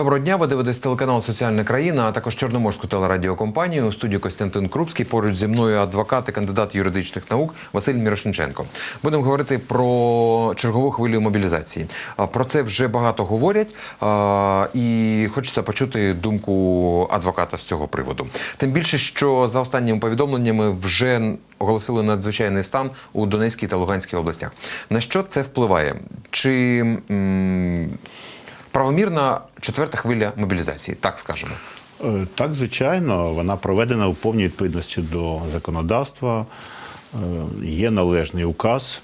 Доброго дня. Ви дивитесь телеканал Соціальна країна, а також Чорноморську телерадіокомпанію. У студії Костянтин Крупський. Поруч зі мною адвокат і кандидат юридичних наук Василь Мірошниченко. Будемо говорити про чергову хвилю мобілізації. Про це вже багато говорять, і хочеться почути думку адвоката з цього приводу. Тим більше, що за останніми повідомленнями вже оголосили надзвичайний стан у Донецькій та Луганській областях. На що це впливає? Чи правомірна четверта хвиля мобілізації, так скажемо. Е, Так, звичайно, вона проведена у повній відповідності до законодавства. Е, Є належний указ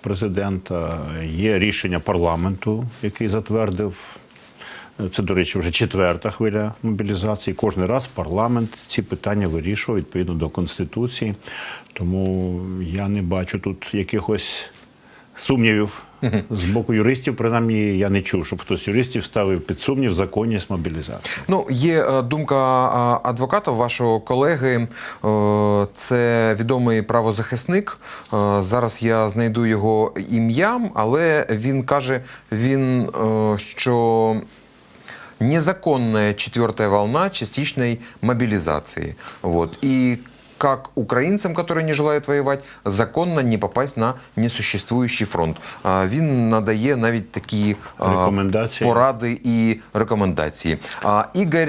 президента, є рішення парламенту, який затвердив. е, Це, до речі, вже четверта хвиля мобілізації. Кожен раз парламент ці питання вирішував відповідно до Конституції. Тому я не бачу тут якихось сумнівів. З боку юристів, принаймні, я не чув, щоб хтось юристів ставив під сумнів законність мобілізації. Ну, є е, думка е, адвоката, вашого колеги. Е, Це відомий правозахисник. Зараз я знайду його ім'ям, але він каже, він що. Незаконная четвертая волна частичной мобилизации. Вот. И как украинцам, которые не желают воевать, законно не попасть на несуществующий фронт. Він надає навіть такі Рекомендації. поради і рекомендації. Ігор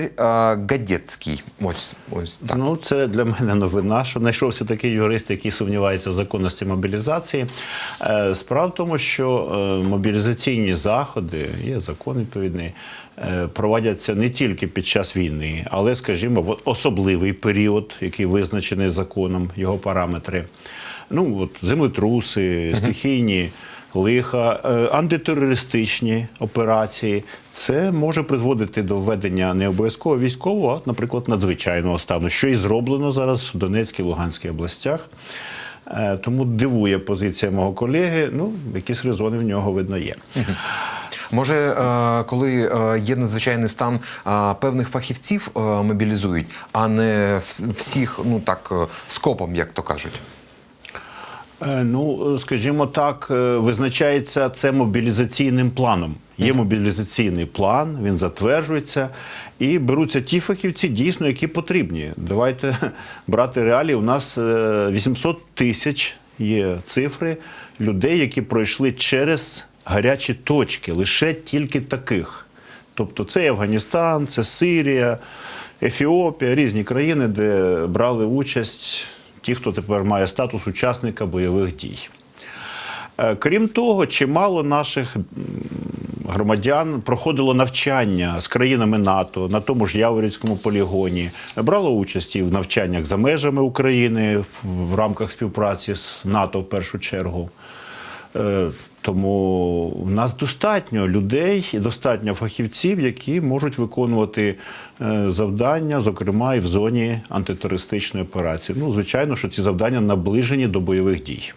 Гадецький. Ось, ось так. Ну, це для мене новина, що знайшовся такий юрист, який сумнівається в законності мобілізації. Е, Справа в тому, що е, мобілізаційні заходи, є закон відповідний, проводяться не тільки під час війни, але, скажімо, в особливий період, який визначений законом, його параметри. Ну, от землетруси, стихійні лиха, е, антитерористичні операції. Це може призводити до введення не обов'язково військового, а, наприклад, надзвичайного стану, що і зроблено зараз в Донецькій Луганській областях. Е, Тому дивує позиція мого колеги. Ну, якісь резони в нього видно є. Може, е, коли е, є надзвичайний стан, е, певних фахівців мобілізують, а не всіх, ну так, скопом, як то кажуть. Ну, скажімо так, визначається це мобілізаційним планом. Є мобілізаційний план, він затверджується, і беруться ті фахівці, дійсно, які потрібні. Давайте брати реалії. У нас е, 800 тисяч є цифри людей, які пройшли через гарячі точки, лише тільки таких. Тобто це Афганістан, це Сирія, Ефіопія, різні країни, де брали участь ті, хто тепер має статус учасника бойових дій. Е, Крім того, чимало наших громадян проходило навчання з країнами НАТО на тому ж Яворівському полігоні, брало участь і в навчаннях за межами України в- в рамках співпраці з НАТО в першу чергу. Тому в нас достатньо людей і достатньо фахівців, які можуть виконувати е, завдання, зокрема і в зоні антитерористичної операції. Ну, звичайно, що ці завдання наближені до бойових дій.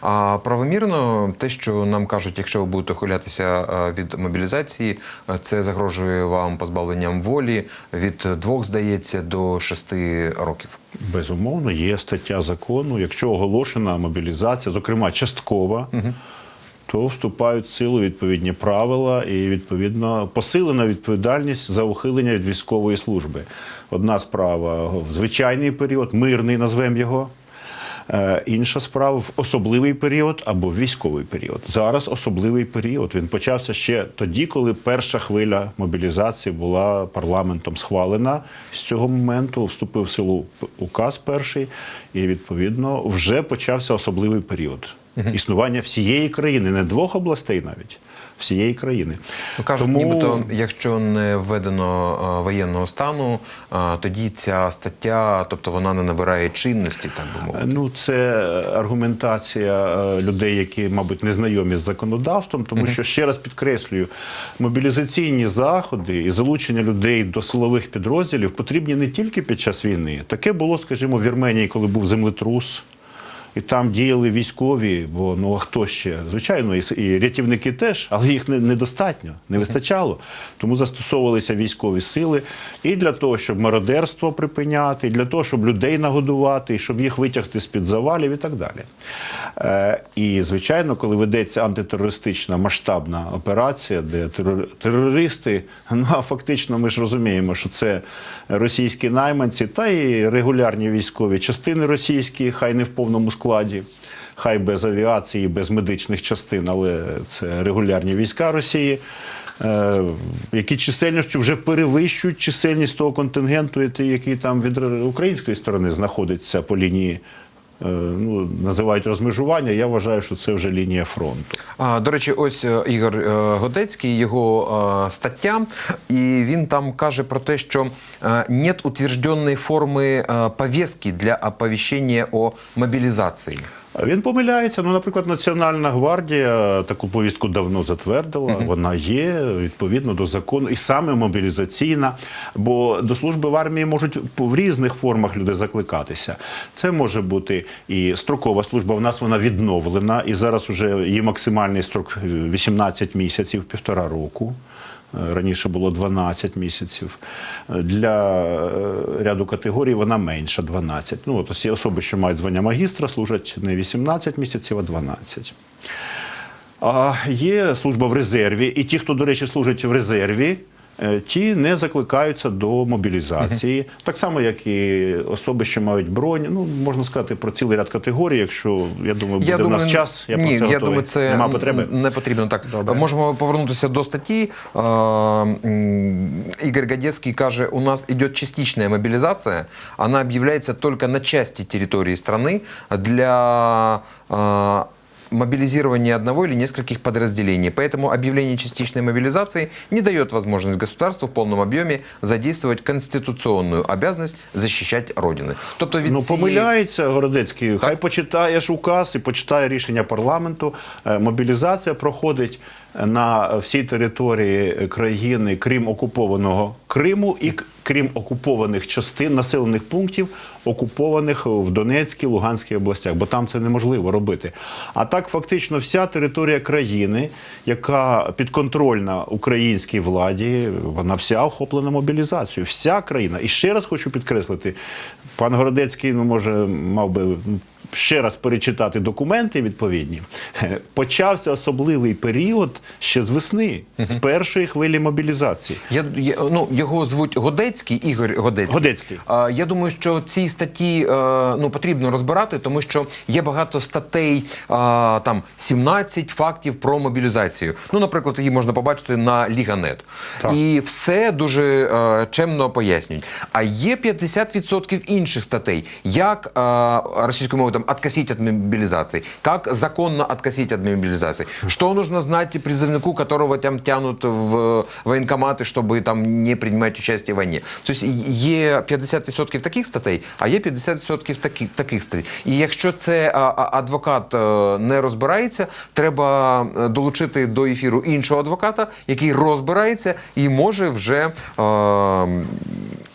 А правомірно те, що нам кажуть, якщо ви будете ухилятися е, від мобілізації, е, це загрожує вам позбавленням волі від двох, здається, до шести років. Безумовно, є стаття закону. Якщо оголошена мобілізація, зокрема часткова, то вступають в силу відповідні правила і відповідно посилена відповідальність за ухилення від військової служби. Одна справа в звичайний період, мирний назвемо його. Е, Інша справа в особливий період або військовий період. Зараз особливий період. Він почався ще тоді, коли перша хвиля мобілізації була парламентом схвалена. З цього моменту вступив в силу указ перший, і відповідно вже почався особливий період існування всієї країни, не двох областей навіть. Всієї країни. Ну, кажуть, нібито, якщо не введено е, воєнного стану, е, тоді ця стаття, тобто вона не набирає чинності, так би мовити. Ну, це аргументація е, людей, які, мабуть, не знайомі з законодавством, тому що ще раз підкреслюю, мобілізаційні заходи і залучення людей до силових підрозділів потрібні не тільки під час війни. Таке було, скажімо, в Вірменії, коли був землетрус. І там діяли військові, бо ну а хто ще? Звичайно, і, і рятівники теж, але їх недостатньо, не вистачало. Тому застосовувалися військові сили і для того, щоб мародерство припиняти, і для того, щоб людей нагодувати, і щоб їх витягти з-під завалів і так далі. Е, І, звичайно, коли ведеться антитерористична масштабна операція, де терористи, ну а фактично ми ж розуміємо, що це російські найманці та і регулярні військові частини російські, хай не в повному складі, хай без авіації, без медичних частин, але це регулярні війська Росії. е, Які чисельністю вже перевищують чисельність того контингенту, який там від української сторони знаходиться по лінії ну, називають розмежування. Я вважаю, що це вже лінія фронту. А, до речі, ось е, Ігор е, Годецький, його е, стаття, і він там каже про те, що е, нет утвердженої форми е, повестки для оповіщення о мобілізації. Він помиляється. Ну, наприклад, Національна гвардія таку повістку давно затвердила. Вона є відповідно до закону, і саме мобілізаційна. Бо до служби в армії можуть в різних формах люди закликатися. Це може бути і строкова служба. У нас вона відновлена, і зараз вже її максимальний строк 18 місяців, півтора року. Е, Раніше було 12 місяців. Е, Для е, ряду категорій вона менша 12. Ну, от усі особи, що мають звання магістра, служать не 18 місяців, а 12. А є служба в резерві, і ті, хто, до речі, служить в резерві, ті не закликаються до мобілізації. Так само, як і особи, що мають бронь. Ну, можна сказати про цілий ряд категорій. Якщо я думаю, буде в нас час, я ні, про це я готовий. думаю, це Нема потреби. не потрібно. Так Добре. можемо повернутися до статті. Е, Ігор Гадецький каже: у нас йде частична мобілізація, вона об'являється тільки на части території страны для е, мобилизирования одного или нескольких подразделений. Поэтому объявление частичной мобилизации не дает возможность государству в полном объеме задействовать конституционную обязанность защищать Родину. Тобто від Ну, цієї- помиляється Городецький. Хай почитає ж указ і почитає рішення парламенту. Е, Мобілізація проходить на всій території країни, крім окупованого Криму і крім окупованих частин населених пунктів, окупованих в Донецькій, Луганській областях, бо там це неможливо робити. А так, фактично, вся територія країни, яка підконтрольна українській владі, вона вся охоплена мобілізацією. Вся країна. І ще раз хочу підкреслити, пан Городецький, ну може, мав би ще раз перечитати документи відповідні. Почався особливий період ще з весни, з першої хвилі мобілізації. Я, я, ну, його звуть Годецький, Ігор Годецький. Годецький. А, я думаю, що ці статті е, ну, потрібно розбирати, тому що є багато статей, а, там 17 фактів про мобілізацію. Ну, наприклад, її можна побачити на Ліганет. Так. І все дуже е, чемно пояснюють. А є 50% інших статей, як е, російською мовою там откосить від мобілізації, як законно откосить від мобілізації, що нужно знати призывнику, которого там тянут в воєнкомати, щоб там не приймати участь в війні. Тобто є 50% таких статей, а є 50% таких, таких статей. І якщо це адвокат е, не розбирається, треба е, долучити до ефіру іншого адвоката, який розбирається і може вже е,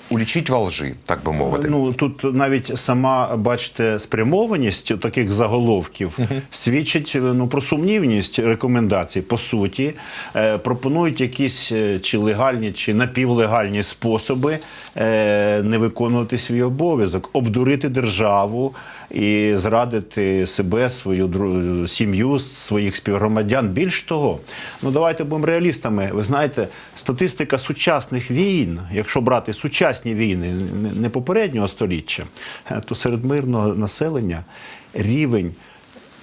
улічити во лжи, так би мовити. Ну тут навіть сама бачите спрямованість таких заголовків свідчить ну про сумнівність рекомендацій. По суті, е, пропонують якісь е, чи легальні, чи напівлегальні способи е, не виконувати свій обов'язок, обдурити державу і зрадити себе, свою сім'ю, своїх співгромадян. Більш того, ну давайте будемо реалістами. Ви знаєте, статистика сучасних війн, якщо брати сучасні війни, не- попереднього століття, то серед мирного населення рівень.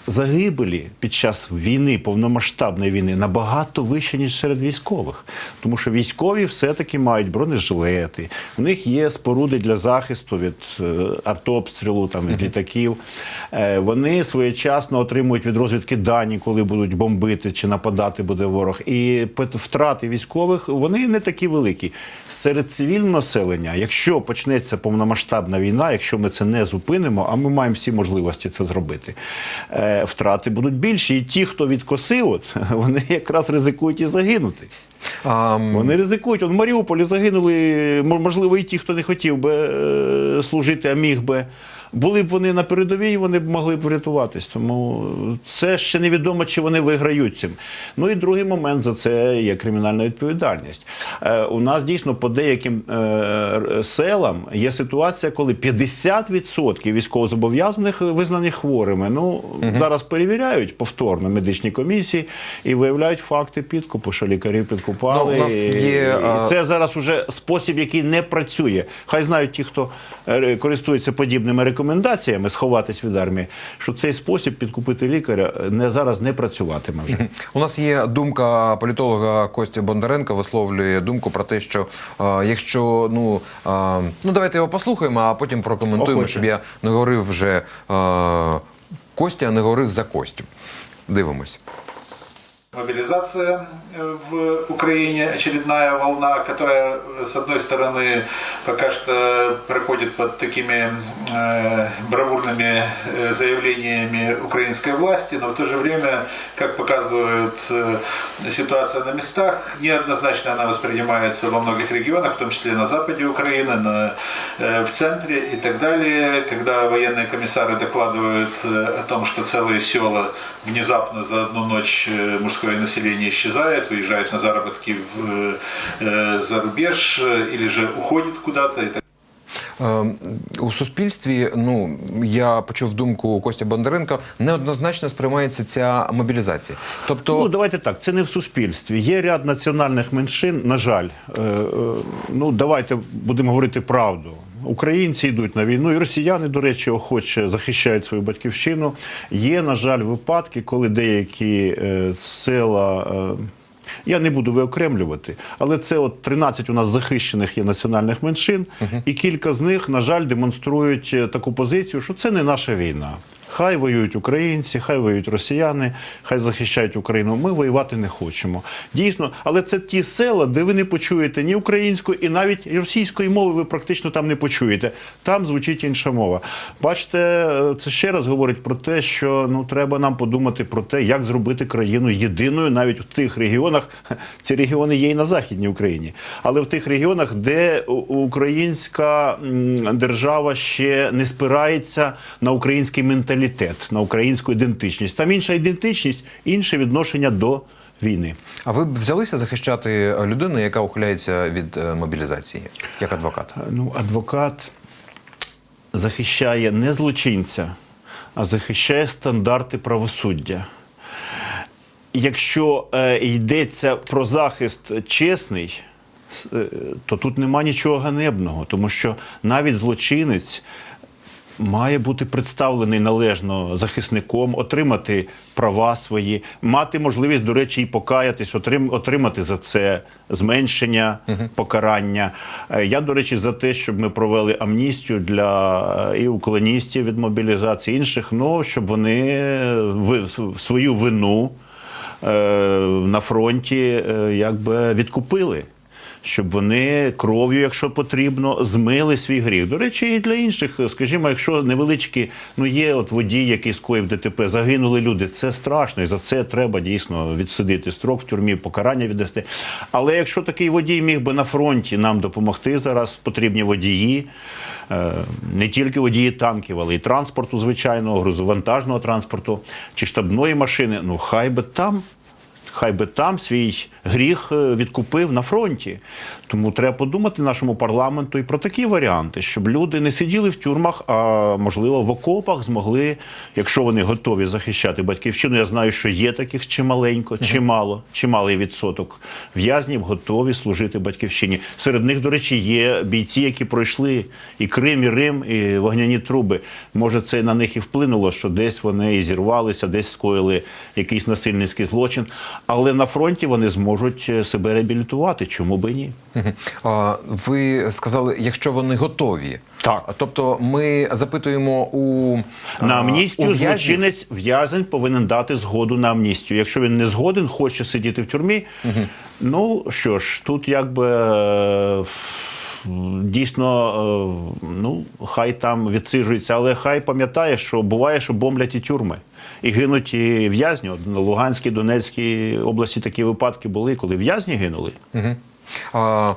Загибелі під час війни, повномасштабної війни, набагато вище, ніж серед військових. Тому що військові все-таки мають бронежилети, у них є споруди для захисту від е, артобстрілу, там, від літаків. Е, вони своєчасно отримують від розвідки дані, коли будуть бомбити чи нападати буде ворог. І втрати військових вони не такі великі. Серед цивільного населення, якщо почнеться повномасштабна війна, якщо ми це не зупинимо, а ми маємо всі можливості це зробити, е, втрати будуть більші. І ті, хто відкосив, от, вони якраз ризикують і загинути. А, Вони ризикують. От в Маріуполі загинули, можливо, і ті, хто не хотів би е, служити, а міг би. Були б вони на передовій, вони б могли б врятуватись. Тому це ще невідомо, чи вони виграють цим. Ну і другий момент за це є кримінальна відповідальність. Е, у нас дійсно по деяким е, селам є ситуація, коли 50% військовозобов'язаних визнані хворими. Ну зараз перевіряють повторно медичні комісії і виявляють факти підкупу, що лікарів підкупали. Ну, у нас є, І Це зараз уже спосіб, який не працює. Хай знають ті, хто е, користується подібними рекомендаціями сховатись від армії, що цей спосіб підкупити лікаря е, не зараз не працюватиме вже. У нас є думка політолога Костя Бондаренка, висловлює думку про те, що е, якщо ну, е, ну давайте його послухаємо, а потім прокоментуємо, Охоче. щоб я не говорив вже е, Костя, а не говорив за Костю. Дивимось. Мобилизация э, в Украине, очередная волна, которая, э, с одной стороны, пока что проходит под такими э, бравурными э, заявлениями украинской власти, но в то же время, как показывает э, ситуация на местах, неоднозначно она воспринимается во многих регионах, в том числе на западе Украины, на, э, в центре и так далее. Когда военные комиссары докладывают о том, что целые села внезапно за одну ночь э, мужское население исчезает, уезжает на заработки в э, за рубеж э, или же уходит куда-то. и так У суспільстві, ну я почув думку Костя Бондаренка, неоднозначно сприймається ця мобілізація. Тобто, Ну, давайте так, це не в суспільстві. Є ряд національних меншин, на жаль. Е, е, ну, давайте будемо говорити правду. Українці йдуть на війну, і росіяни, до речі, охоче захищають свою батьківщину. Є, на жаль, випадки, коли деякі е, села. Е, я не буду виокремлювати, але це от 13 у нас захищених є національних меншин, і кілька з них, на жаль, демонструють е, таку позицію, що це не наша війна. Хай воюють українці, хай воюють росіяни, хай захищають Україну. Ми воювати не хочемо. Дійсно, але це ті села, де ви не почуєте ні української, і навіть російської мови ви практично там не почуєте. Там звучить інша мова. Бачите, це ще раз говорить про те, що ну треба нам подумати про те, як зробити країну єдиною, навіть в тих регіонах. Ці регіони є і на західній Україні, але в тих регіонах, де українська держава ще не спирається на український менталітет, на українську ідентичність. Там інша ідентичність, інше відношення до війни. а ви б взялися захищати людину, яка ухиляється від е, мобілізації, як адвокат? Ну, адвокат захищає не злочинця, а захищає стандарти правосуддя. Якщо е, йдеться про захист чесний, е, то тут нема нічого ганебного, тому що навіть злочинець має бути представлений належно захисником, отримати права свої, мати можливість, до речі, і покаятись, отрим, отримати за це зменшення покарання. Е, Я, до речі, за те, щоб ми провели амністію для е, і уклоністів від мобілізації інших, ну щоб вони е, свою вину на фронті якби відкупили. Щоб вони кров'ю, якщо потрібно, змили свій гріх. До речі, і для інших, скажімо, якщо невеличкі, ну є от водій, який скоїв ДТП, загинули люди. Це страшно, і за це треба дійсно відсидити строк в тюрмі, покарання віддасти. Але якщо такий водій міг би на фронті нам допомогти зараз, потрібні водії, е, не тільки водії танків, але й транспорту, звичайного, грузовантажного транспорту чи штабної машини, ну хай би там хай би там свій гріх е, відкупив на фронті. Тому треба подумати нашому парламенту і про такі варіанти, щоб люди не сиділи в тюрмах, а можливо в окопах змогли, якщо вони готові захищати батьківщину. Я знаю, що є таких чималенько, чимало, чималий відсоток в'язнів готові служити батьківщині. Серед них, до речі, є бійці, які пройшли і Крим, і Рим, і вогняні труби. Може, це на них і вплинуло, що десь вони і зірвалися, десь скоїли якийсь насильницький злочин. Але на фронті вони зможуть е, себе реабілітувати. Чому би ні? Ви сказали, якщо вони готові. Так. Тобто ми запитуємо у На амністію в'язнів- злочинець в'язень повинен дати згоду на амністію. Якщо він не згоден, хоче сидіти в тюрмі. Ну що ж, тут якби. е, Дійсно, е, ну хай там відсиджується, але хай пам'ятає, що буває, що бомблять і тюрми, і гинуть і в'язні. На Луганській, Донецькій області такі випадки були, коли в'язні гинули. Мгм. А,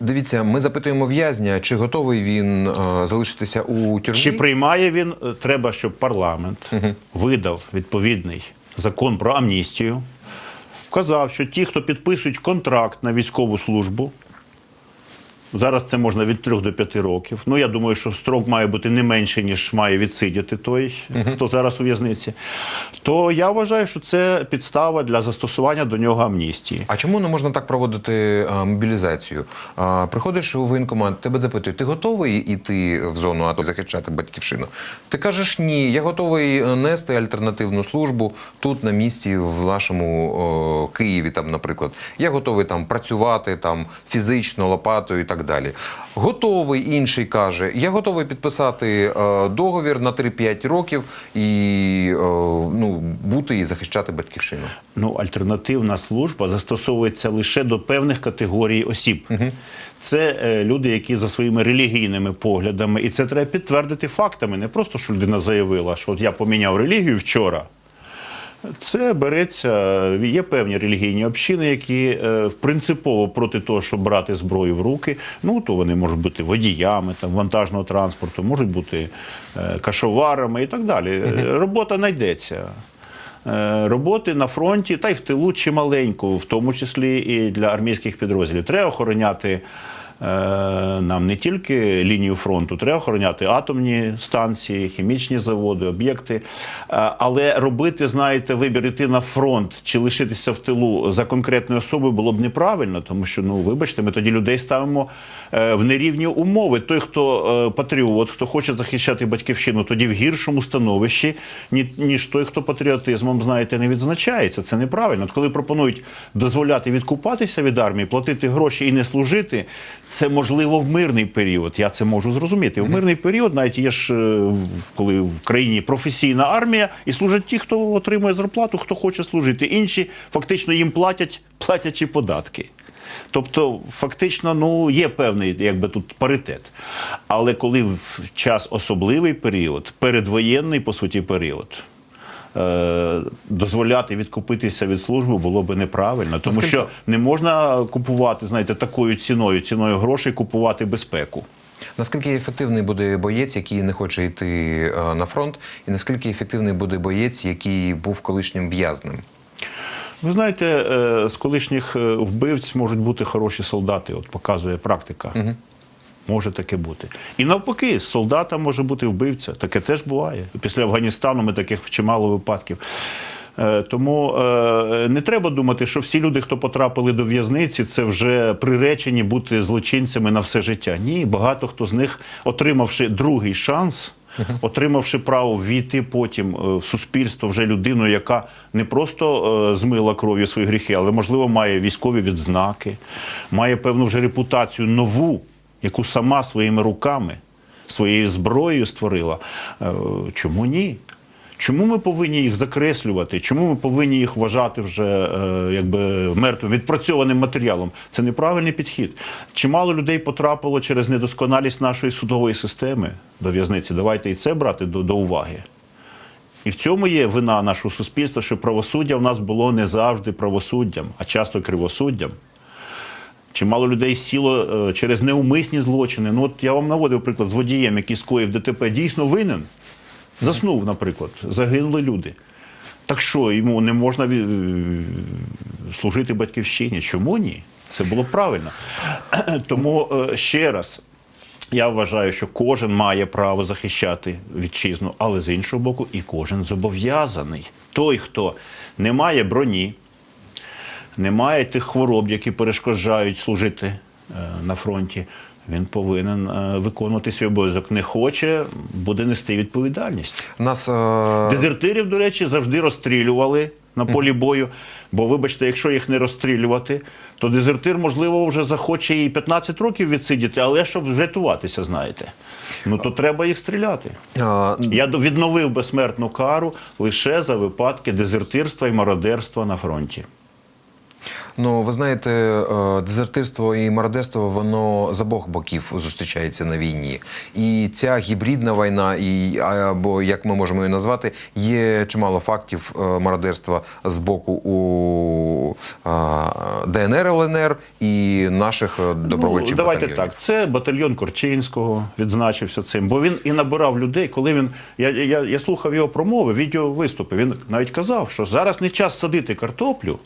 дивіться, ми запитуємо в'язня, чи готовий він а, залишитися у тюрмі. Чи приймає він? Е, Треба, щоб парламент видав відповідний закон про амністію, вказав, що ті, хто підписують контракт на військову службу, Зараз це можна від 3 до 5 років. Ну я думаю, що строк має бути не менше, ніж має відсидіти той, хто зараз у в'язниці. То я вважаю, що це підстава для застосування до нього амністії. А чому не можна так проводити а, мобілізацію? А, приходиш у воєнкомат, тебе запитують, ти готовий іти в зону АТО захищати батьківщину? Ти кажеш ні, я готовий е, нести альтернативну службу тут на місці в нашому о, Києві, там, наприклад. Я готовий там працювати там фізично, лопатою і так далі. Готовий інший каже: я готовий підписати е, договір на 3-5 років і е, ну, бути і захищати батьківщину. Ну, альтернативна служба застосовується лише до певних категорій осіб. Це е, люди, які за своїми релігійними поглядами, і це треба підтвердити фактами. Не просто що людина заявила, що от я поміняв релігію вчора. Це береться, є певні релігійні общини, які е, принципово проти того, щоб брати зброю в руки. Ну то вони можуть бути водіями там, вантажного транспорту, можуть бути е, кашоварами і так далі. Е, Робота знайдеться. Е, Роботи на фронті та й в тилу чималеньку, в тому числі і для армійських підрозділів. Треба охороняти нам не тільки лінію фронту, треба охороняти атомні станції, хімічні заводи, об'єкти. Е, Але робити, знаєте, вибір іти на фронт чи лишитися в тилу за конкретною особою було б неправильно, тому що, ну вибачте, ми тоді людей ставимо е, в нерівні умови. Той, хто е, патріот, хто хоче захищати батьківщину, тоді в гіршому становищі, ніж той, хто патріотизмом, знаєте, не відзначається. Це неправильно. От коли пропонують дозволяти відкупатися від армії, платити гроші і не служити, це можливо в мирний період. Я це можу зрозуміти. В мирний період, навіть є ж е, коли в країні професійна армія, і служать ті, хто отримує зарплату, хто хоче служити. Інші фактично їм платять, платячи податки. Тобто, фактично, ну є певний якби тут паритет. Але коли в час особливий період, передвоєнний по суті період. Е, Дозволяти відкупитися від служби було би неправильно, тому Наскільки- що не можна купувати, знаєте, такою ціною, ціною грошей купувати безпеку. Наскільки ефективний буде боєць, який не хоче йти е, на фронт, і наскільки ефективний буде боєць, який був колишнім в'язнем? Ви знаєте, е, з колишніх вбивць можуть бути хороші солдати, от показує практика. Може таке бути. І навпаки, з солдата може бути вбивця. Таке теж буває. Після Афганістану ми таких чимало випадків. Е, Тому е, не треба думати, що всі люди, хто потрапили до в'язниці, це вже приречені бути злочинцями на все життя. Ні, багато хто з них, отримавши другий шанс, отримавши право війти потім е, в суспільство вже людиною, яка не просто змила кров'ю свої гріхи, але можливо має військові відзнаки, має певну вже репутацію нову, яку сама своїми руками, своєю зброєю створила. Е, Чому ні? Чому ми повинні їх закреслювати? Чому ми повинні їх вважати вже е, якби мертвим, відпрацьованим матеріалом? Це неправильний підхід. Чимало людей потрапило через недосконалість нашої судової системи до в'язниці. Давайте і це брати до, до уваги. І в цьому є вина нашого суспільства, що правосуддя в нас було не завжди правосуддям, а часто кривосуддям. Чимало людей сіло е, через неумисні злочини. Ну, от я вам наводив приклад з водієм, який скоїв ДТП, дійсно винен. Заснув, наприклад, загинули люди. Так що йому не можна служити батьківщині? Чому ні? Це було правильно. Тому е, ще раз. Я вважаю, що кожен має право захищати вітчизну, але з іншого боку, і кожен зобов'язаний. Той, хто не має броні, не має тих хвороб, які перешкоджають служити е, на фронті, він повинен е, виконувати свій обов'язок. Не хоче, буде нести відповідальність. Нас е, Дезертирів, до речі, завжди розстрілювали на полі бою. Бо, вибачте, якщо їх не розстрілювати, то дезертир, можливо, вже захоче і 15 років відсидіти, але щоб врятуватися, знаєте. Ну то треба їх стріляти. е, Я відновив безсмертну кару лише за випадки дезертирства і мародерства на фронті. Ну, ви знаєте, е, дезертирство і мародерство воно з обох боків зустрічається на війні. І ця гібридна війна, і або як ми можемо її назвати, є чимало фактів е, мародерства з боку у е, ДНР, ЛНР і наших добровольчих ну, давайте батальйонів. так. Це батальйон Корчинського відзначився цим, бо він і набирав людей. Коли він я, я, я слухав його промови, відео виступи. Він навіть казав, що зараз не час садити картоплю.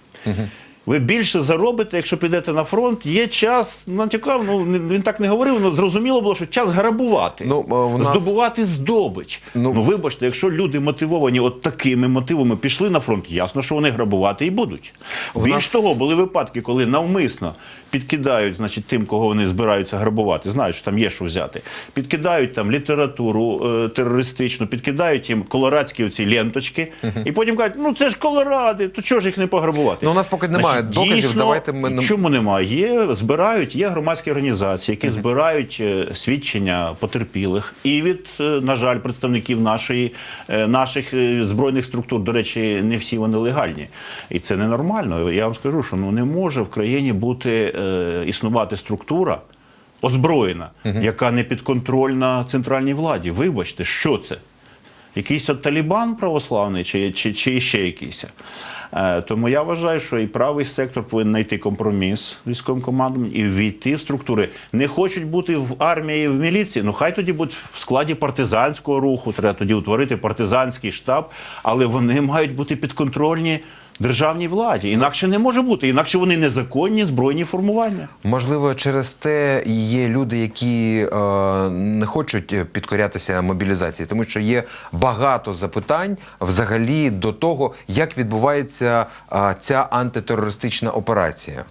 Ви більше заробите, якщо підете на фронт. Є час, натякав, ну він так не говорив, але зрозуміло було, що час грабувати, Ну, е, нас- здобувати здобич. Ну- Ну, вибачте, якщо люди мотивовані от такими мотивами пішли на фронт, ясно, що вони грабувати і будуть. У Більш нас- того, були випадки, коли навмисно підкидають, значить, тим, кого вони збираються грабувати, знають, що там є що взяти. Підкидають там літературу е, терористичну, підкидають їм колорадські оці ленточки, і потім кажуть, ну це ж колоради, то чого ж їх не пограбувати? Ну, у нас поки немає доказів, давайте ми Чому немає? Є, збирають, є громадські організації, які збирають е, свідчення потерпілих. І від, е, на жаль, представників нашої, е, наших збройних структур, до речі, не всі вони легальні. І це ненормально. Я вам скажу, що ну, не може в країні бути, е, існувати структура озброєна, яка не підконтрольна центральній владі. Вибачте, що це? Якийсь талібан православний чи, чи, чи ще якийсь. Е, тому я вважаю, що і правий сектор повинен знайти компроміс військовим командам і війти в структури. Не хочуть бути в армії в міліції. Ну хай тоді будуть в складі партизанського руху. Треба тоді утворити партизанський штаб, але вони мають бути підконтрольні державній владі. Інакше не може бути. Інакше вони незаконні збройні формування. Можливо, через те є люди, які е, не хочуть е, підкорятися мобілізації, тому що є багато запитань взагалі до того, як відбувається е, ця антитерористична операція.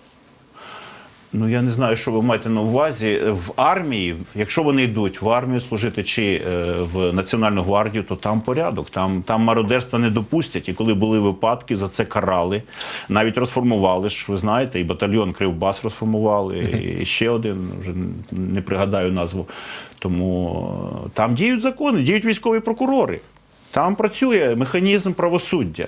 Ну я не знаю, що ви маєте на увазі в армії. Якщо вони йдуть в армію служити чи е, в Національну гвардію, то там порядок, там, там мародерства не допустять. І коли були випадки, за це карали. Навіть розформували ж, ви знаєте, і батальйон Кривбас розформували, і ще один, вже не пригадаю назву. Тому е, там діють закони, діють військові прокурори. Там працює механізм правосуддя.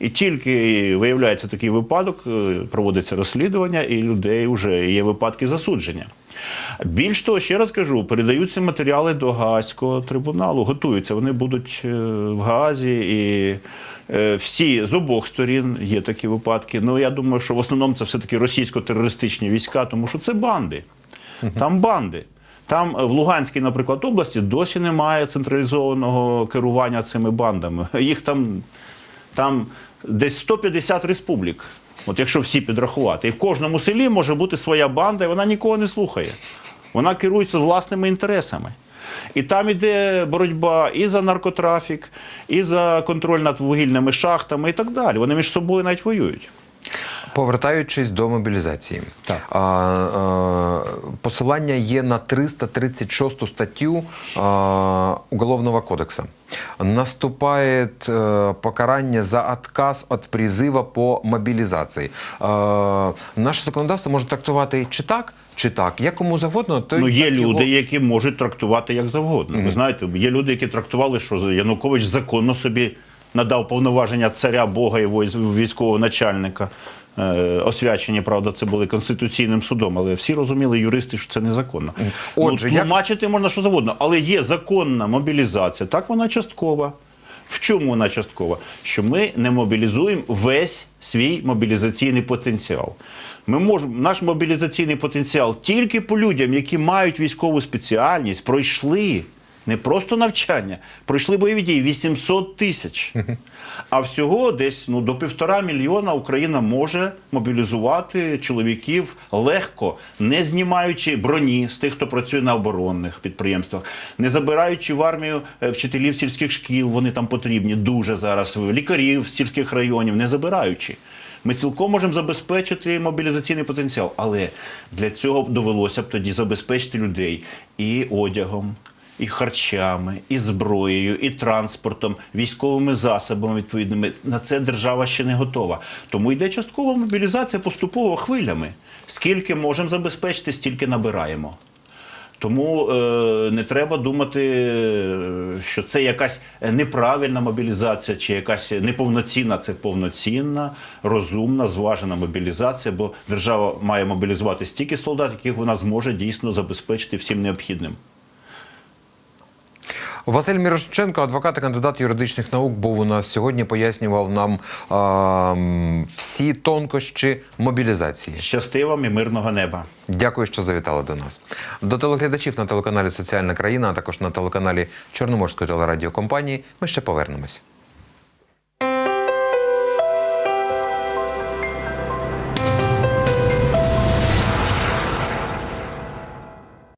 І тільки виявляється такий випадок, е, проводиться розслідування, і людей вже є випадки засудження. Більш того, ще раз кажу, передаються матеріали до Гаазького трибуналу, готуються. Вони будуть е, в Гаазі і е, всі з обох сторін є такі випадки. Ну я думаю, що в основному це все-таки російсько-терористичні війська, тому що це банди. Там банди. Там е, в Луганській, наприклад, області досі немає централізованого керування цими бандами. Їх там, там десь 150 республік. От якщо всі підрахувати, і в кожному селі може бути своя банда, і вона нікого не слухає. Вона керується власними інтересами. І там іде боротьба і за наркотрафік, і за контроль над вугільними шахтами, і так далі. Вони між собою навіть воюють. Повертаючись до мобілізації, Так. А, а, посилання є на 336 статтю а, Уголовного кодексу. Наступает э, покарание за отказ від призива по мобілізації. А, наше законодавство може трактувати чи так, чи так. Як кому завгодно, то Ну, є люди, його- які можуть трактувати як завгодно. Ви знаєте, є люди, які трактували, що Янукович законно собі надав повноваження царя Бога і військового начальника. Е, Освячені, правда, це були конституційним судом, але всі розуміли юристи, що це незаконно. Отже, ну, як- можна що завгодно, але є законна мобілізація. Так вона часткова. В чому вона часткова? Що ми не мобілізуємо весь свій мобілізаційний потенціал. Ми можемо наш мобілізаційний потенціал тільки по людям, які мають військову спеціальність, пройшли не просто навчання, пройшли бойові дії 800 тисяч. А всього десь ну, до півтора мільйона Україна може мобілізувати чоловіків легко, не знімаючи броні з тих, хто працює на оборонних підприємствах, не забираючи в армію е, вчителів сільських шкіл, вони там потрібні дуже зараз, лікарів сільських районів, не забираючи. Ми цілком можемо забезпечити мобілізаційний потенціал, але для цього довелося б тоді забезпечити людей і одягом, і харчами, і зброєю, і транспортом, військовими засобами відповідними. На це держава ще не готова. Тому йде часткова мобілізація поступово хвилями. Скільки можемо забезпечити, стільки набираємо. Тому е, не треба думати, е, що це якась неправильна мобілізація чи якась неповноцінна. Це повноцінна, розумна, зважена мобілізація, бо держава має мобілізувати стільки солдат, яких вона зможе дійсно забезпечити всім необхідним. Василь Мірошченко, адвокат і кандидат юридичних наук, був у нас сьогодні. Пояснював нам а, всі тонкощі мобілізації. Щасти вам і мирного неба. Дякую, що завітали до нас. До телеглядачів на телеканалі Соціальна країна, а також на телеканалі Чорноморської телерадіокомпанії. Ми ще повернемось.